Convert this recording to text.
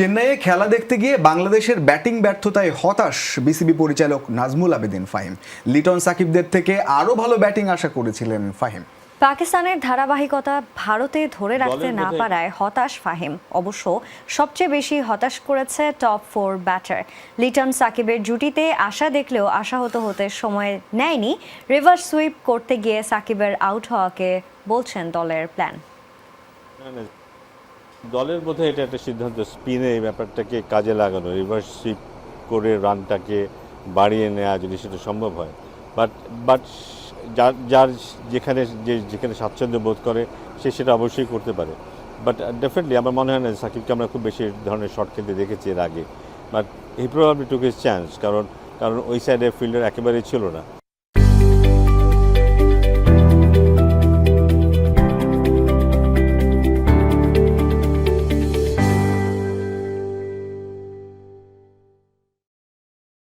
চেন্নাইয়ে খেলা দেখতে গিয়ে বাংলাদেশের ব্যাটিং ব্যর্থতায় হতাশ বিসিবি পরিচালক নাজমুল আবেদিন ফাহিম। লিটন সাকিবদের থেকে আরও ভালো ব্যাটিং আশা করেছিলেন ফাহিম। পাকিস্তানের ধারাবাহিকতা ভারতে ধরে রাখতে না পারায় হতাশ ফাহিম। অবশ্য সবচেয়ে বেশি হতাশ করেছে টপ ফোর ব্যাটার। লিটন সাকিবের জুটিতে আশা দেখলেও আশাহত হতে সময় নেয়নি। রিভার্স সুইপ করতে গিয়ে সাকিবের আউট হওয়াকে বলছেন দলের প্ল্যান। না, দলের বোধহয় এটা একটা সিদ্ধান্ত, স্পিনে এই ব্যাপারটাকে কাজে লাগানো, রিভার্স সুইপ করে রানটাকে বাড়িয়ে নেওয়া যদি সেটা সম্ভব হয়। বাট বাট যার যার যেখানে, যে যেখানে স্বাচ্ছন্দ্য বোধ করে, সে সেটা অবশ্যই করতে পারে। বাট ডেফিনেটলি আমার মনে হয় না সাকিবকে আমরা খুব বেশি ধরনের শট খেলতে দেখেছি এর আগে। But he probably took his chance কারণ কারণ ওই সাইডে ফিল্ডার একেবারেই ছিল না।